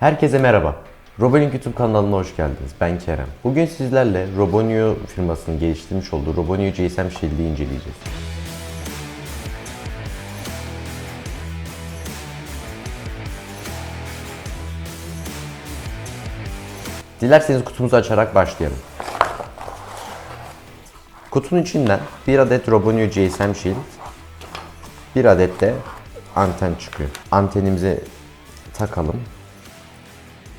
Herkese merhaba. Robonio YouTube kanalına hoş geldiniz. Ben Kerem. Bugün sizlerle Robonio firmasının geliştirmiş olduğu Robonio GSM Shield'i inceleyeceğiz. Dilerseniz kutumuzu açarak başlayalım. Kutunun içinden bir adet Robonio GSM Shield, bir adet de anten çıkıyor. Antenimizi takalım.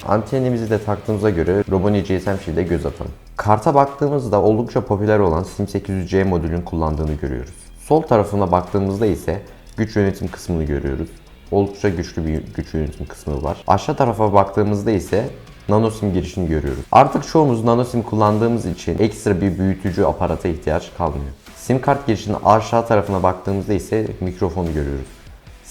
Antenimizi de taktığımıza göre Robonio GSM Shield'e göz atalım. Karta baktığımızda oldukça popüler olan SIM800C modülün kullandığını görüyoruz. Sol tarafına baktığımızda ise güç yönetim kısmını görüyoruz. Oldukça güçlü bir güç yönetim kısmı var. Aşağı tarafa baktığımızda ise nano sim girişini görüyoruz. Artık çoğumuz nano sim kullandığımız için ekstra bir büyütücü aparata ihtiyaç kalmıyor. Sim kart girişinin aşağı tarafına baktığımızda ise mikrofonu görüyoruz.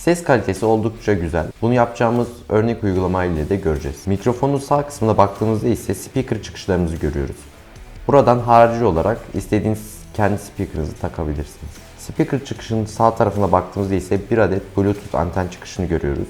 Ses kalitesi oldukça güzel. Bunu yapacağımız örnek uygulama ile de göreceğiz. Mikrofonun sağ kısmına baktığımızda ise speaker çıkışlarımızı görüyoruz. Buradan harici olarak istediğiniz kendi speaker'ınızı takabilirsiniz. Speaker çıkışının sağ tarafına baktığımızda ise bir adet Bluetooth anten çıkışını görüyoruz.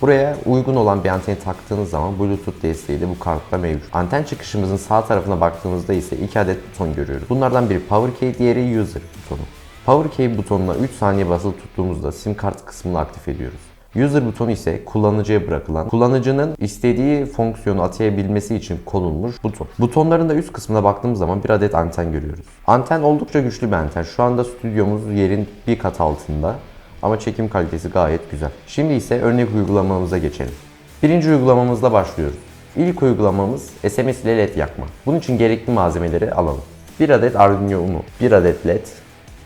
Buraya uygun olan bir anteni taktığınız zaman Bluetooth desteği de bu kartta mevcut. Anten çıkışımızın sağ tarafına baktığımızda ise iki adet buton görüyoruz. Bunlardan biri Power Key, diğeri User butonu. Power Key butonuna 3 saniye basılı tuttuğumuzda sim kart kısmını aktif ediyoruz. User butonu ise kullanıcıya bırakılan, kullanıcının istediği fonksiyonu atayabilmesi için konulmuş buton. Butonların da üst kısmına baktığımız zaman bir adet anten görüyoruz. Anten oldukça güçlü bir anten. Şu anda stüdyomuz yerin bir kat altında ama çekim kalitesi gayet güzel. Şimdi ise örnek uygulamamıza geçelim. Birinci uygulamamızla başlıyoruz. İlk uygulamamız SMS ile LED yakma. Bunun için gerekli malzemeleri alalım. Bir adet Arduino Uno, bir adet LED,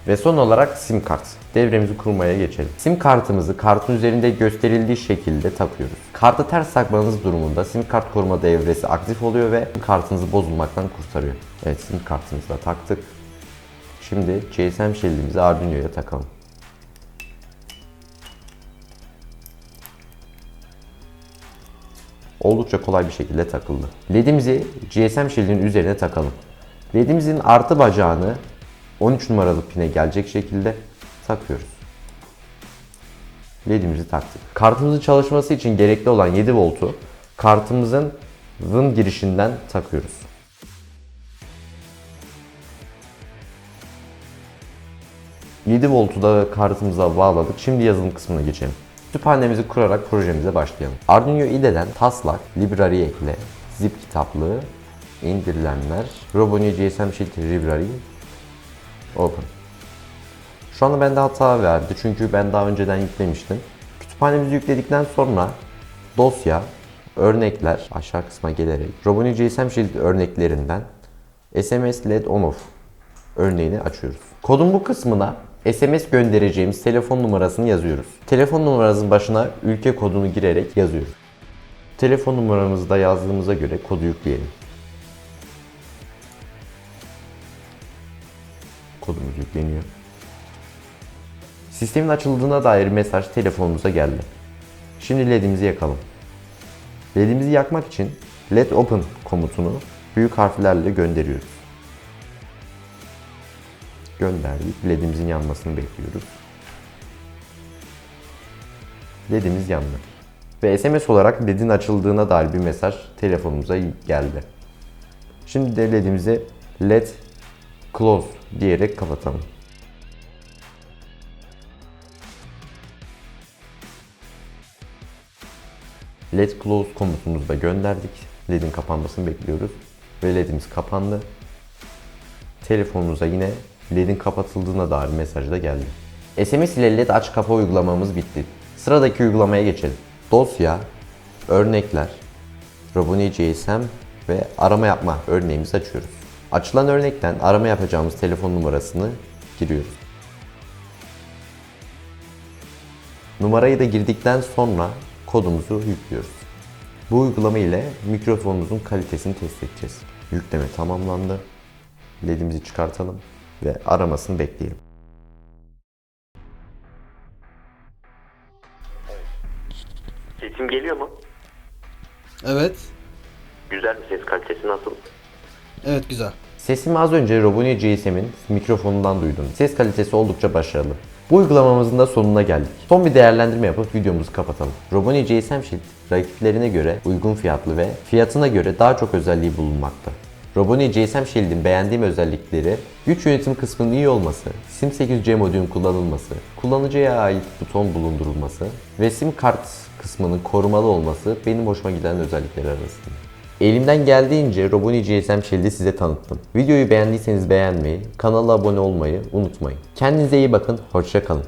ve son olarak sim kart. Devremizi kurmaya geçelim. Sim kartımızı kartın üzerinde gösterildiği şekilde takıyoruz. Kartı ters takmanız durumunda sim kart koruma devresi aktif oluyor ve kartınızı bozulmaktan kurtarıyor. Evet sim kartımızı da taktık. Şimdi GSM şeridimizi Arduino'ya takalım. Oldukça kolay bir şekilde takıldı. LED'imizi GSM şeridinin üzerine takalım. LED'imizin artı bacağını 13 numaralı pine gelecek şekilde takıyoruz. LED'imizi taktık. Kartımızın çalışması için gerekli olan 7 voltu kartımızın VIN girişinden takıyoruz. ...7 voltu da kartımıza bağladık. Şimdi yazılım kısmına geçelim. Kütüphanemizi kurarak projemize başlayalım. Arduino IDE'den taslak, library ekle, zip kitaplığı, indirilenler, Robonio GSM Shield Library, Open. Şu anda bende hata verdi çünkü ben daha önceden yüklemiştim. Kütüphanemizi yükledikten sonra dosya, örnekler aşağı kısma gelerek Robonio GSM Shield örneklerinden SMS LED on off örneğini açıyoruz. Kodun bu kısmına SMS göndereceğimiz telefon numarasını yazıyoruz. Telefon numarasının başına ülke kodunu girerek yazıyoruz. Telefon numaramızı da yazdığımıza göre kodu yükleyelim. Kodumuz yükleniyor. Sistemin açıldığına dair mesaj telefonumuza geldi. Şimdi LED'imizi yakalım. LED'imizi yakmak için LED Open komutunu büyük harflerle gönderiyoruz. Gönderdik. LED'imizin yanmasını bekliyoruz. LED'imiz yandı. Ve SMS olarak LED'in açıldığına dair bir mesaj telefonumuza geldi. Şimdi de LED'imize LED Close diyerek kapatalım. LED Close komutumuzu da gönderdik. LED'in kapanmasını bekliyoruz. Ve LED'imiz kapandı. Telefonumuza yine LED'in kapatıldığına dair mesaj da geldi. SMS ile LED aç kapa uygulamamız bitti. Sıradaki uygulamaya geçelim. Dosya, örnekler, Robonio GSM ve arama yapma örneğimizi açıyoruz. Açılan örnekten arama yapacağımız telefon numarasını giriyoruz. Numarayı da girdikten sonra kodumuzu yüklüyoruz. Bu uygulama ile mikrofonumuzun kalitesini test edeceğiz. Yükleme tamamlandı. LED'imizi çıkartalım ve aramasını bekleyelim. Sesim geliyor mu? Evet. Güzel mi ses kalitesi nasıl? Evet güzel. Sesimi az önce Robonio GSM'in mikrofonundan duydum. Ses kalitesi oldukça başarılı. Bu uygulamamızın da sonuna geldik. Son bir değerlendirme yapıp videomuzu kapatalım. Robonio GSM Shield rakiplerine göre uygun fiyatlı ve fiyatına göre daha çok özelliği bulunmakta. Roboni GSM Shield'in beğendiğim özellikleri güç yönetim kısmının iyi olması, SIM 8C modülün kullanılması, kullanıcıya ait buton bulundurulması ve SIM kart kısmının korumalı olması benim hoşuma giden özellikler arasında. Elimden geldiğince Roboni GSM Shield'i size tanıttım. Videoyu beğendiyseniz beğenmeyi, kanala abone olmayı unutmayın. Kendinize iyi bakın, hoşça kalın.